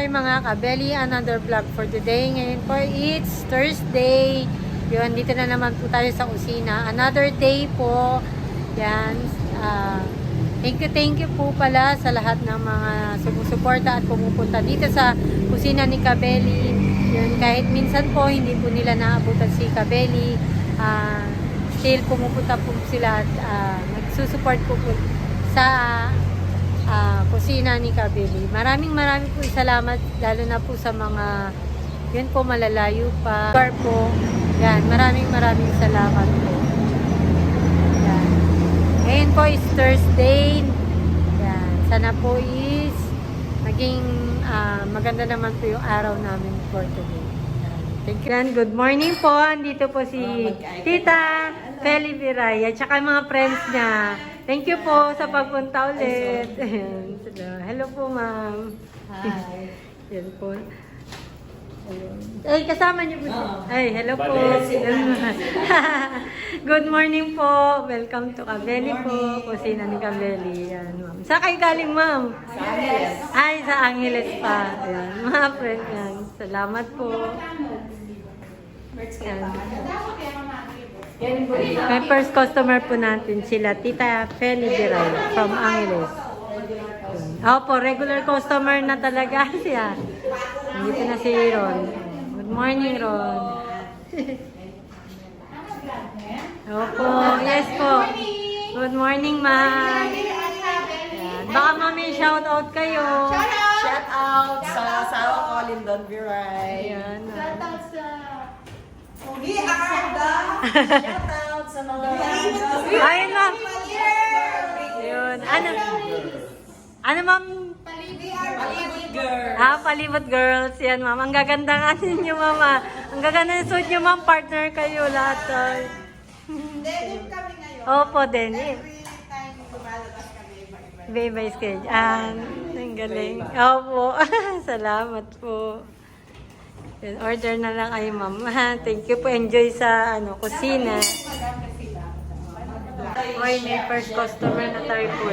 tayo mga kabeli, another vlog for today. Ngayon po, it's Thursday. Yun, dito na naman po tayo sa kusina. Another day po. Yan. ah, thank you, thank you po pala sa lahat ng mga sumusuporta at pumupunta dito sa kusina ni Kabeli. Yun, kahit minsan po, hindi po nila naabutan si Kabeli. Ah, still, pumupunta po sila at ah, nagsusupport po po sa ah, kusina ni Kabili. Maraming maraming po salamat lalo na po sa mga yun po malalayo pa. Car po. Yan, maraming maraming salamat po. Yan. Ngayon po is Thursday. Yan. Sana po is maging ah, maganda naman po yung araw namin for today. Yan. Thank you. Yan, good morning po. Andito po si Tita Feli Viraya, tsaka mga friends niya. Thank you po sa pagpunta ulit. Ayan. Hello po, ma'am. Hi. Yan po. Ayun. Ay, kasama niyo po siya. Ay, hello po. Good morning po. Welcome to Kabeli po. Kusina ni Kabeli. Yan, ma'am. Saan kayo galing, ma'am? Sa Angeles. Ay, sa Angeles pa. Ayan, mga friend yan. Salamat po. Yan. May first customer po natin sila, Tita Feli Diray from Angeles. Opo, regular customer na talaga siya. Nandito na si Ron. Good morning, Ron. Opo, yes po. Good morning, ma'am. Baka mami shout out kayo. Shout out sa asawa ko, Lyndon Viray. Ayan. We are the shout out sa mga Ayun, ma'am. Yun. Ano? Ano, ma'am? Palibot girl. Ah, palibot girls. Yan, ma'am. Ang gaganda nga ninyo, mama. Ang gaganda ng suit nyo, ma'am. Partner kayo lahat. ay. Denim kami ngayon. Opo, din. Every time lumalabas kami, iba-iba. Iba-iba. Ah, ang galing. Opo. Salamat po. Yan, order na lang kayo, ma'am. Thank you po. Enjoy sa ano kusina. Hoy, may first customer na tayo po.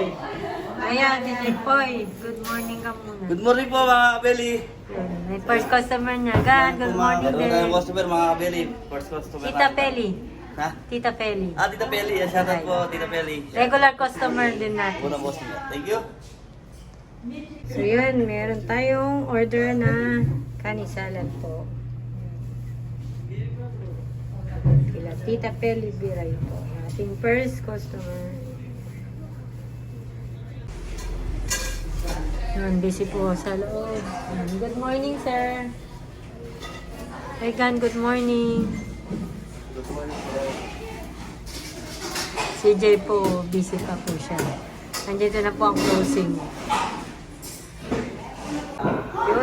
Ayan, DJ Poy. Good morning ka muna. Good morning po mga kabeli. Yun, May first customer niya. God, good morning Meron tayong din. customer mga kabeli. First customer. Tita natin. Peli. Ha? Tita Peli. Ah, Tita Peli. Yan, shout out po, Tita Peli. Regular customer din natin. Unang customer. Thank you. So yun, meron tayong order na kanisalan po. Kila Tita Peli Biray po. Ating first customer. Yun, busy po sa loob. Good morning, sir. Regan, good morning. Si Jay po, busy pa po siya. Nandito na po ang closing.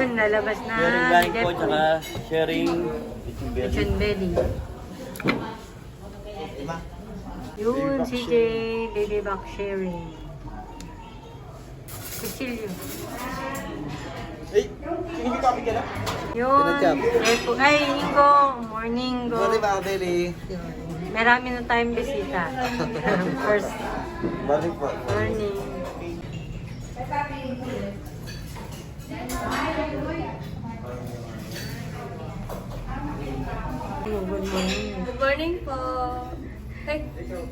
Yun, lalabas na. Sharing buying po, tsaka sharing. Itong belly. Kitchen belly. Yun, si Jay, baby back sharing. Kuchilyo. Ay, hindi ka ka na? Yun, eh po, ay, Ingo, morning, Go. Good morning mga. Yun. Marami na tayong bisita. First Morning po. morning. Oh, morning. Good morning po. Ay,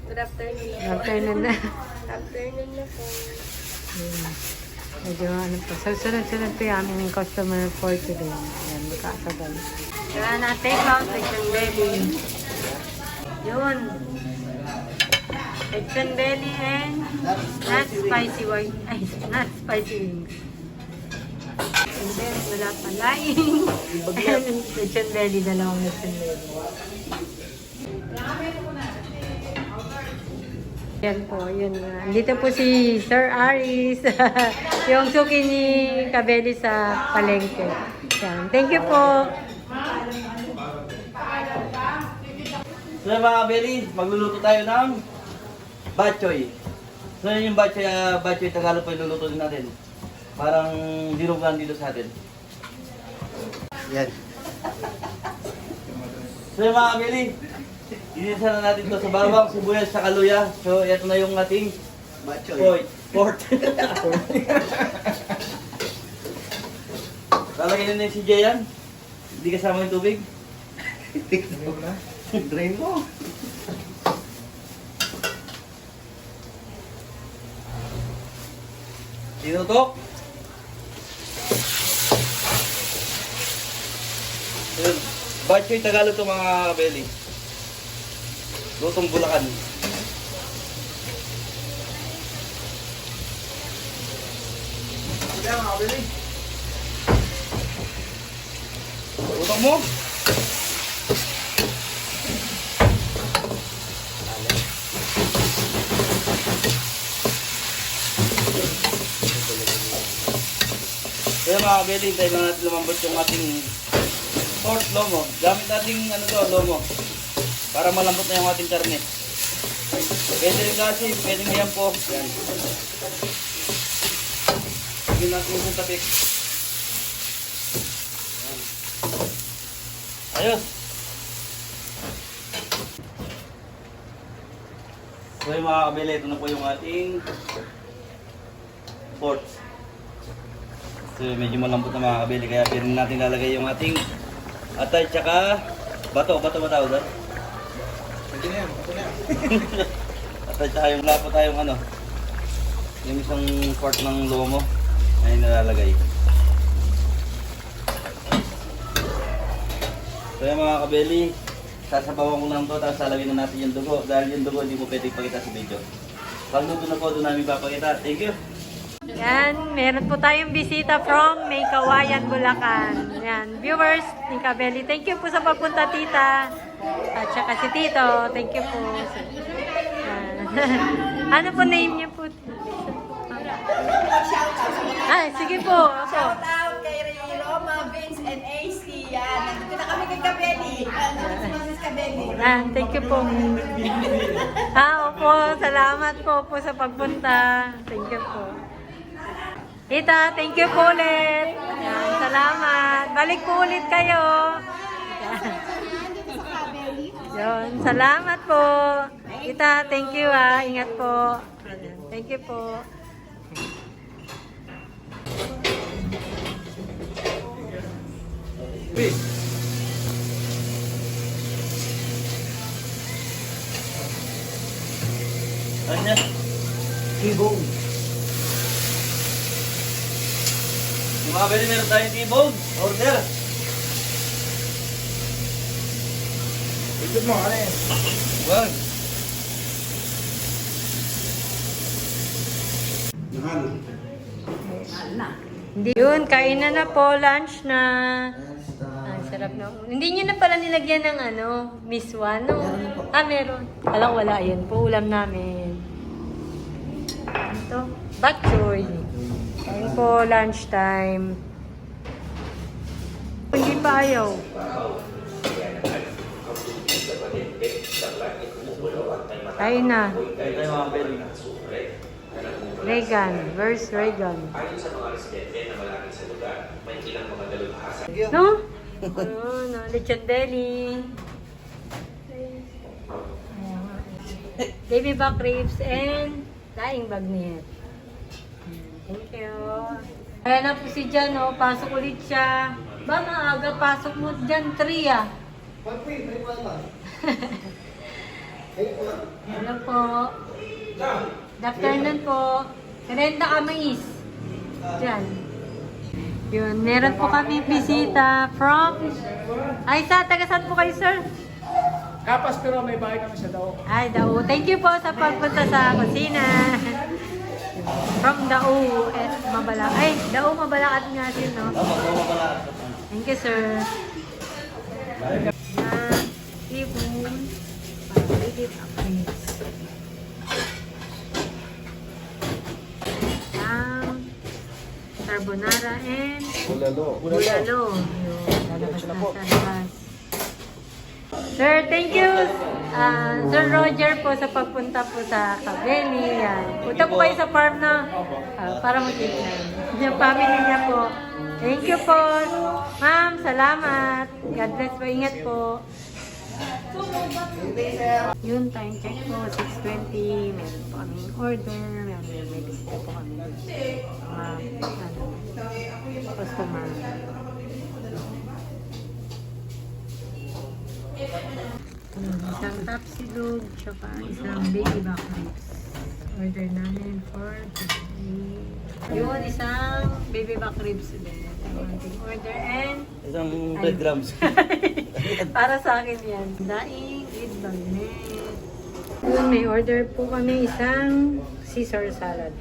good afternoon. Afternoon na. Afternoon na po. Yun. Medyo ano po. So, sunod-sunod po yung aming customer for today. Ayan, magkakabal. Kaya na take out chicken belly. Yun. Chicken belly and not spicy white. Ay, not spicy wings. And then, wala pa laing. And chicken belly, dalawang chicken belly. Yan po, yun nga. Dito po si Sir Aris, yung suki ni Kabeli sa palengke. Yan. Thank you po. So mga kabeli, magluluto tayo ng bachoy. So yun yung bachoy, ah, bachoy Tagalog pa yung luluto din natin. Parang dinugan dito sa atin. Yan. So yung mga kabeli, inisa na natin to sa bawang, sibuyas, sa kaluya. So ito na yung ating bachoy. Port. Port. Lalagyan na si Jay yan. Hindi kasama yung tubig. Drain mo. Tinutok. Yun. Batchoy Tagalog to mga belly. Lutong Bulacan. Kaya mga kabili. Utang mo. Kaya mga kabeli, tayo lang natin lumambot yung ating pork lomo. Gamit nating ano to, lomo. Para malambot na yung ating karne. Pwede rin kasi, pwede ngayon po. Yan. Hindi natin yung tapik. Ayos. So yung mga kabili, ito na po yung ating pork. So medyo malambot na mga kabili, kaya pero natin lalagay yung ating atay tsaka bato, bato ba tawag doon? Pwede na yan. Pwede na yan. Atay tsaka yung lapo tayong ano, yung isang part ng lomo ay nalalagay. So yung mga kabeli, sasabawan ko lang to tapos lalagyan na natin yung dugo dahil yung dugo hindi mo pwede ipakita sa video. Pag luto na po, doon namin papakita. Thank you! Yan, meron po tayong bisita from May Kawayan, Bulacan. Yan, viewers ni Kabeli, thank you po sa pagpunta, tita. At saka si Tito, thank you po. Ano po name niyo po? Ay, sige po. Ako. Shout out kay Roma, Vince, and AC. Yan. Nandito na kami kay Kabeli. Nandito si Mrs. Kabeli. Ah, thank you po. Ah, opo, salamat po po sa pagpunta. Thank you po. Tita, thank you po ulit. Salamat. Balik po ulit kayo. Yan, salamat po. Tita, thank you ah. Ingat po. Thank you po. Ano niya? T-bone. Yung mga kabeli, meron tayong T-bone. Order! Ikot mo, ano yan? Wag! Hindi yun, kainan na po, lunch na. Ang sarap na. Hindi nyo na pala nilagyan ng ano, Miss One, no? Ah, meron. Alam, wala yun po, ulam namin. Ito, bak choy. Kain po, lunch time. Hindi pa ayaw. Kain na. Kain tayo mga kabeli. Reagan. Where's Reagan? No? Ayun, no, lechon deli. Baby back ribs and daing bagnet. Thank you. Ayan na po si Jan, oh. Pasok ulit siya. Ba, maaga pasok mo dyan, 3 ah. Hello po. Good afternoon po. Renta kami is. Diyan. Yun, meron po kami bisita from... Ay, sa taga saan po kayo, sir? Kapas pero may bahay kami sa Dao. Ay, Dao. Thank you po sa pagpunta sa kusina. From Dao at Mabala. Ay, Dao Mabalakat nga din, no? Thank you, sir. Yan. Ibon. Pag-edit. Ang carbonara and Bulalo. bulalo. Yun, lalabas na sa labas. Sir, thank you uh, Sir Roger po sa pagpunta po sa Cabelli. Yan. Punta po kayo sa farm na uh, para mag-tignan. Yung family niya po. Thank you po. Ma'am, salamat. God bless po. Ingat po. Yun, time check po. 6.20. Meron po kami order. Meron may, may bisita po kami. Mga, ah, ano, customer. Isang tapsilog, tsaka isang baby back ribs. Order namin for today. Yun, isang baby back ribs din. Ating order and Isang breadcrumbs. para sa akin yan. Daing with bagnet. Yun, may order po kami isang Caesar salad.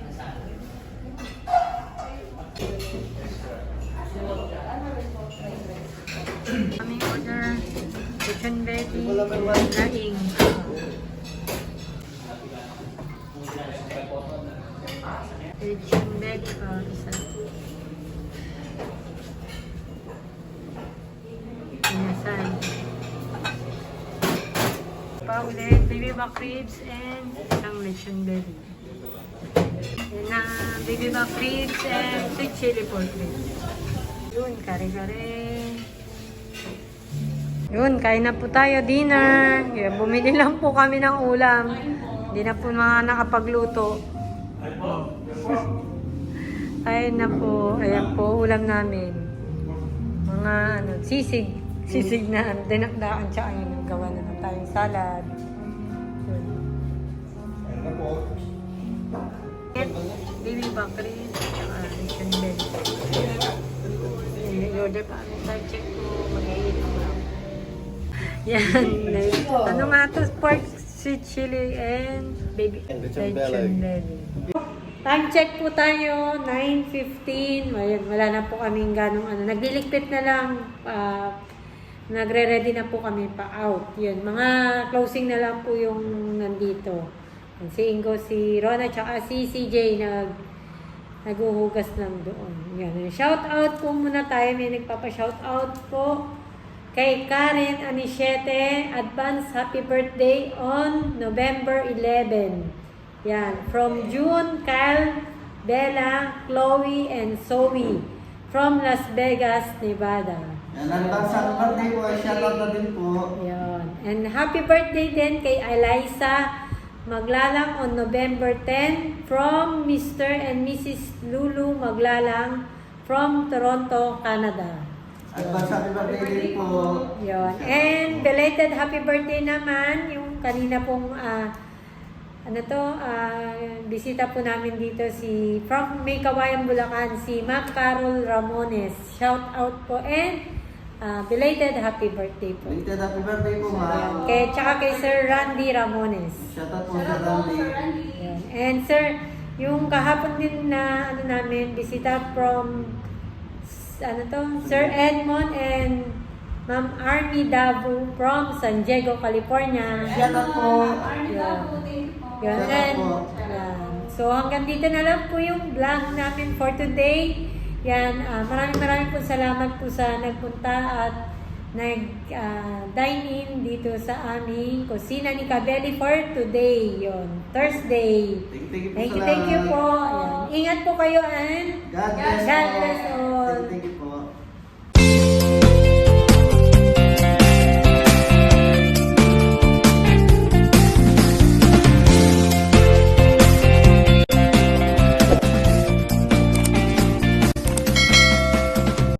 Chicken veggie daing. Chicken veggie para sa inasal. Pa ulit, baby back ribs and isang lechon belly. Yan na, baby back ribs and sweet chili pork ribs. Yun, kare-kare. Yun, kain na po tayo dinner. Kaya bumili lang po kami ng ulam. Hindi na po mga nakapagluto. Kain na po. Ayan po, ulam namin. Mga ano, sisig. Sisig na dinakdaan tsaka yung gawa na lang tayong salad. Yun. Baby chicken belly. Eh, order pa sa check lang. Yan. ano nga to? Pork sweet chili and baby Lechon. Time check po tayo, 9.15. Ayan, wala na po kaming ganong ano. Nagliligpit na lang. ah, nagre-ready na po kami pa out. Yun, mga closing na lang po yung nandito. Yan, Si Ingo, si Rona, tsaka si CJ nag naghuhugas lang doon. Yan. Shout out po muna tayo. May nagpapa-shout out po kay Karen Anichete. Advance happy birthday on November 11. Yan. From June, Kyle, Bella, Chloe, and Zoe. From Las Vegas, Nevada. Yan, advance happy birthday po. Shoutout na din po. Yun. And happy birthday din kay Eliza Maglalang on November 10 from Mr. and Mrs. Lulu Maglalang from Toronto, Canada. Advance happy birthday din po. Yun. And belated happy birthday naman yung kanina pong ah, ano to, ah, bisita po namin dito si from May Kawayan, Bulacan, si Mac Carol Ramones. Shout out po and ah, belated happy birthday po. Belated happy birthday po, ma'am. Kay, tsaka kay Sir Randy Ramones. Shoutout po sa Randy. Yan. And sir, yung kahapon din na ano namin, bisita from ano to, Sir Edmond and Ma'am Army Dabu from San Diego, California. Shoutout po. Yan. Yan. Shoutout And, po. yan. So hanggang dito na lang po yung vlog namin for today. Yan, ah, maraming maraming po salamat po sa nagpunta at nag-dine in dito sa aming kusina ni Kabeli for today. Yon Thursday. Thank you, thank you po Thank you, sa thank you lahat. po. Ayan. Ingat po kayo and God bless God po. bless all. Thank you po.